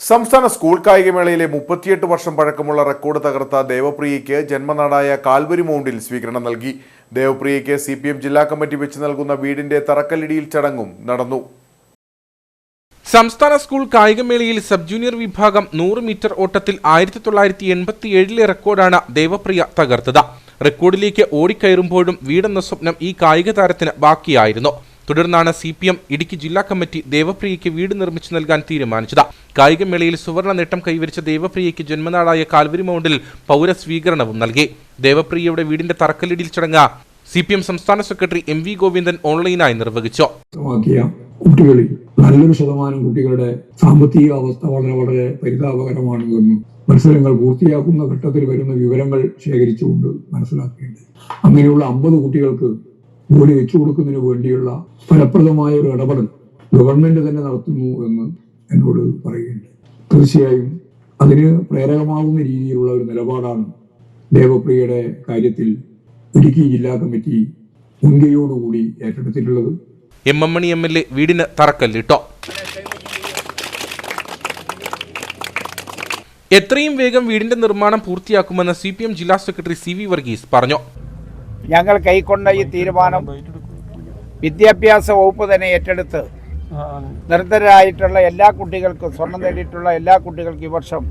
സംസ്ഥാന സ്കൂൾ കായികമേളയിലെ മുപ്പത്തിയെട്ട് വർഷം പഴക്കമുള്ള റെക്കോർഡ് തകർത്ത ദേവപ്രിയയ്ക്ക് ജന്മനാടായ കാൽവരി മൗണ്ടിൽ സ്വീകരണം നൽകി. ദേവപ്രിയയ്ക്ക് സി പി എം ജില്ലാ കമ്മിറ്റി വെച്ച് നൽകുന്ന വീടിന്റെ തറക്കല്ലിടിയിൽ ചടങ്ങും നടന്നു. സംസ്ഥാന സ്കൂൾ കായികമേളയിൽ സബ് ജൂനിയർ വിഭാഗം നൂറ് മീറ്റർ ഓട്ടത്തിൽ ആയിരത്തി തൊള്ളായിരത്തി എൺപത്തി ഏഴിലെ റെക്കോർഡാണ് ദേവപ്രിയ തകർത്തത്. റെക്കോർഡിലേക്ക് ഓടിക്കയറുമ്പോഴും വീടെന്ന സ്വപ്നം ഈ കായിക താരത്തിന് ബാക്കിയായിരുന്നു. തുടർന്നാണ് സി പി എം ഇടുക്കി ജില്ലാ കമ്മിറ്റി ദേവപ്രിയയ്ക്ക് വീട് നിർമ്മിച്ചു നൽകാൻ തീരുമാനിച്ചത്. കായികമേളയിൽ സുവർണ നേട്ടം കൈവരിച്ച ദേവപ്രിയയ്ക്ക് ജന്മനാടായ കാൽവരി മൗണ്ടിൽ പൗരസ്വീകരണവും നൽകി. ദേവപ്രിയയുടെ വീടിന്റെ തറക്കല്ലിടിൽ ചടങ്ങ് സി പി എം സംസ്ഥാന സെക്രട്ടറി എം വി ഗോവിന്ദൻ ഓൺലൈനായി നിർവഹിച്ചു. കുട്ടികളിൽ നല്ലൊരു ശതമാനം കുട്ടികളുടെ സാമ്പത്തിക അവസ്ഥ വളരെ വളരെ പരിതാപകരമാണ് എന്നും മത്സരങ്ങൾ പൂർത്തിയാക്കുന്ന ഘട്ടത്തിൽ വരുന്ന വിവരങ്ങൾ ശേഖരിച്ചുകൊണ്ട് മനസ്സിലാക്കേണ്ടത്. അങ്ങനെയുള്ള അമ്പത് കുട്ടികൾക്ക് ജോലി വെച്ചു കൊടുക്കുന്നതിന് വേണ്ടിയുള്ള ഫലപ്രദമായ ഒരു ഇടപെടൽ ഗവൺമെന്റ് തന്നെ നടത്തുന്നു എന്ന് എന്നോട് പറയുകയുണ്ട് തീർച്ചയായും അതിന് പ്രേരകമാകുന്ന രീതിയിലുള്ള ഒരു നിലപാടാണ് ദേവപ്രിയയുടെ കാര്യത്തിൽ ഇടുക്കി ജില്ലാ കമ്മിറ്റി മുൻകൈയോടുകൂടി ഏറ്റെടുത്തിട്ടുള്ളത്. M M Mani M L A വീടിന് തറക്കല്ലിട്ടോ എത്രയും വേഗം വീടിന്റെ നിർമ്മാണം പൂർത്തിയാക്കുമെന്ന് സി പി എം ജില്ലാ സെക്രട്ടറി സി വി വർഗീസ് പറഞ്ഞു. ഞങ്ങൾ കൈക്കൊണ്ട ഈ തീരുമാനം വിദ്യാഭ്യാസ വകുപ്പ് തന്നെ ഏറ്റെടുത്ത് നിർദ്ധരായിട്ടുള്ള എല്ലാ കുട്ടികൾക്കും സ്വർണം നേടിയിട്ടുള്ള എല്ലാ കുട്ടികൾക്കും ഈ വർഷം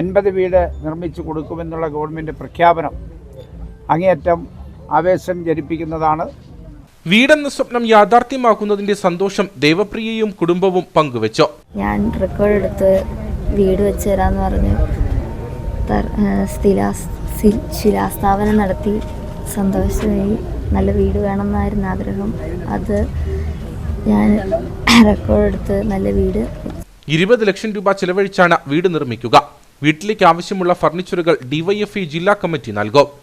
അൻപത് വീട് നിർമ്മിച്ചു കൊടുക്കുമെന്നുള്ള ഗവൺമെന്റ് പ്രഖ്യാപനം അങ്ങേയറ്റം ആവേശം ജനിപ്പിക്കുന്നതാണ്. വീടെന്ന സ്വപ്നം യാഥാർത്ഥ്യമാക്കുന്നതിന്റെ സന്തോഷം ദേവപ്രിയയും കുടുംബവും പങ്കുവച്ചു. ഞാൻ റെക്കോർഡ് എടുത്ത് വീട് വെച്ച് തരാന്ന് പറഞ്ഞ് ശിലാസ്ഥാപനം നടത്തി. സന്തോഷമായി. നല്ല വീട് വേണമെന്നായിരുന്നു ആഗ്രഹം. അത് ഞാൻ റെക്കോർഡ് എടുത്ത് നല്ല വീട് ഇരുപത് ലക്ഷം രൂപ ചെലവഴിച്ചാണ് വീട് നിർമ്മിക്കുക. വീട്ടിലേക്ക് ആവശ്യമുള്ള ഫർണിച്ചറുകൾ ഡിവൈഎഫ്ഇ ജില്ലാ കമ്മിറ്റി നൽകും.